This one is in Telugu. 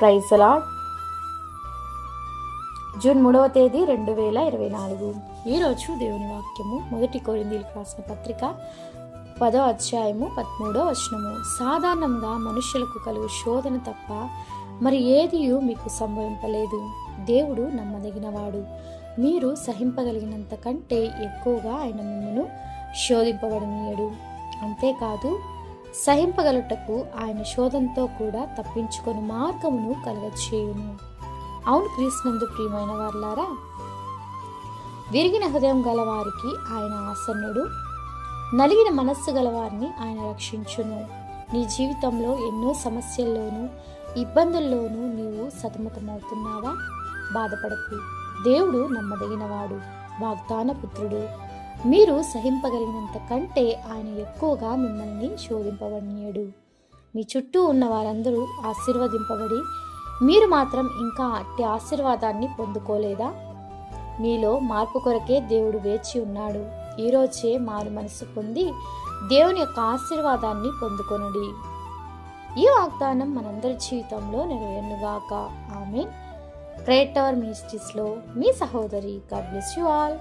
ప్రైజ్ లాడ్ జూన్ మూడవ తేదీ రెండు వేల ఇరవై నాలుగు. ఈరోజు దేవుని వాక్యము మొదటి కోరిందీలు రాసిన పత్రిక పదో అధ్యాయము పదమూడో వచనము. సాధారణంగా మనుషులకు కలుగు శోధన తప్ప మరి ఏదియు మీకు సంభవింపలేదు. దేవుడు నమ్మదగినవాడు. మీరు సహింపగలిగినంత కంటే ఎక్కువగా ఆయన మిమ్మను శోధింపబడనీయడు. అంతేకాదు సహింపగలుటకు ఆయన శోధంతో కూడా తప్పించుకొని మార్గమును కలగచేయును. అవును క్రీస్తునందు ప్రియమైన వారులారా విరిగిన హృదయం గలవారికి ఆయన ఆసన్నుడు. నలిగిన మనస్సు గలవారిని ఆయన రక్షించును. నీ జీవితంలో ఎన్నో సమస్యల్లోనూ ఇబ్బందుల్లోనూ నీవు సతమతమవుతున్నావా? బాధపడకు. దేవుడు నమ్మదగినవాడు వాగ్దాన పుత్రుడు మీరు సహింపగలిగినంత కంటే ఆయన ఎక్కువగా మిమ్మల్ని శోధింపబడినాడు మీ చుట్టూ ఉన్న వారందరూ ఆశీర్వదింపబడి మీరు మాత్రం ఇంకా అట్టి ఆశీర్వాదాన్ని పొందుకోలేదా? మీలో మార్పు కొరకే దేవుడు వేచి ఉన్నాడు. ఈరోజే మారు మనసు పొంది దేవుని యొక్క ఆశీర్వాదాన్ని పొందుకొనుడి. ఈ వాగ్దానం మనందరి జీవితంలో నెరవేరునుగాక. ఆమె ప్రేట్ టవర్ మినిస్ట్రీస్లో మీ సహోదరి. God bless you all.